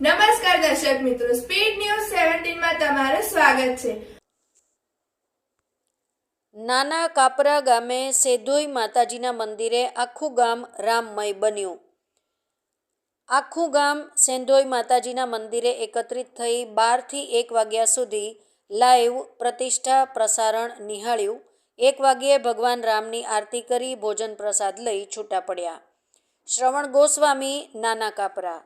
નમસ્કાર દર્શક મિત્રો સ્પીડ ન્યૂઝ સેવન્ટીનમાં તમારું સ્વાગત છે. નાના કાપરા ગામે સેધોઈ માતાજીના મંદિરે આખું ગામ રામમય બન્યું. આખું ગામ સેંધોઈ માતાજીના મંદિરે એકત્રિત થઈ બારથી એક વાગ્યા સુધી લાઈવ પ્રતિષ્ઠા પ્રસારણ નિહાળ્યું. એક વાગ્યે ભગવાન રામની આરતી કરી ભોજન પ્રસાદ લઈ છૂટા પડ્યા. શ્રવણ ગોસ્વામી, નાના કાપરા.